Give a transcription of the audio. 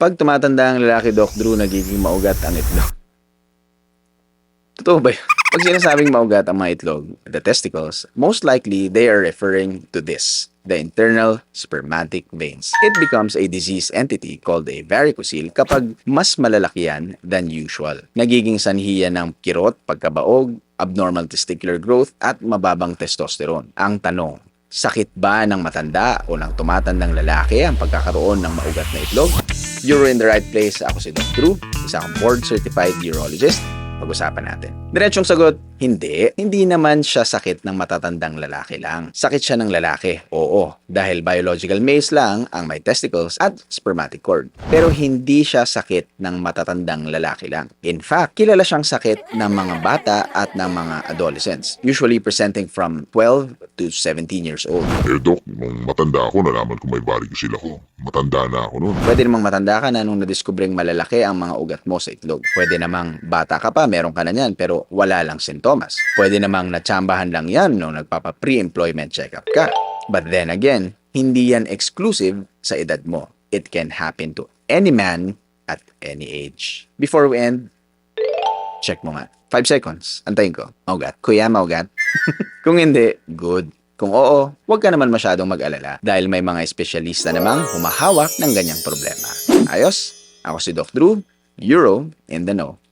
Pag tumatanda ang lalaki, Doc Drew, nagiging maugat ang itlog. Totoo ba yun? Pag sinasabing maugat ang mga itlog, the testicles, most likely they are referring to this, the internal spermatic veins. It becomes a disease entity called a varicocele kapag mas malalaki yan than usual. Nagiging sanhiya ng kirot, pagkabaog, abnormal testicular growth at mababang testosterone. Ang tanong, sakit ba ng matanda o ng tumatandang lalaki ang pagkakaroon ng maugat na itlog? You're in the right place. Ako si Doc Drew, isa board-certified urologist. Pag-usapan natin. Diretsyong sagot, hindi. Hindi naman siya sakit ng matatandang lalaki lang. Sakit siya ng lalaki, oo. Dahil biological males lang ang may testicles at spermatic cord. Pero hindi siya sakit ng matatandang lalaki lang. In fact, kilala siyang sakit ng mga bata at ng mga adolescents. Usually presenting from 12 to 17 years old. Eh, Dok, nung matanda ako, nalaman ko may varicocele ako. Matanda na ako noon. Pwede namang matanda ka na nung nadiskubreng malalaki ang mga ugat mo sa itlog. Pwede namang bata ka pa, meron ka na yan, pero wala lang sintomas. Pwede namang natsambahan lang yan nung nagpapa-pre-employment checkup ka. But then again, hindi yan exclusive sa edad mo. It can happen to any man at any age. Before we end, check mo nga. 5 seconds. Antayin ko. Maugat. Kuya, maugat. Kung hindi, good. Kung oo, huwag ka naman masyadong mag-alala dahil may mga espesyalista namang humahawak ng ganyang problema. Ayos? Ako si Doc Drew, Euro in the know.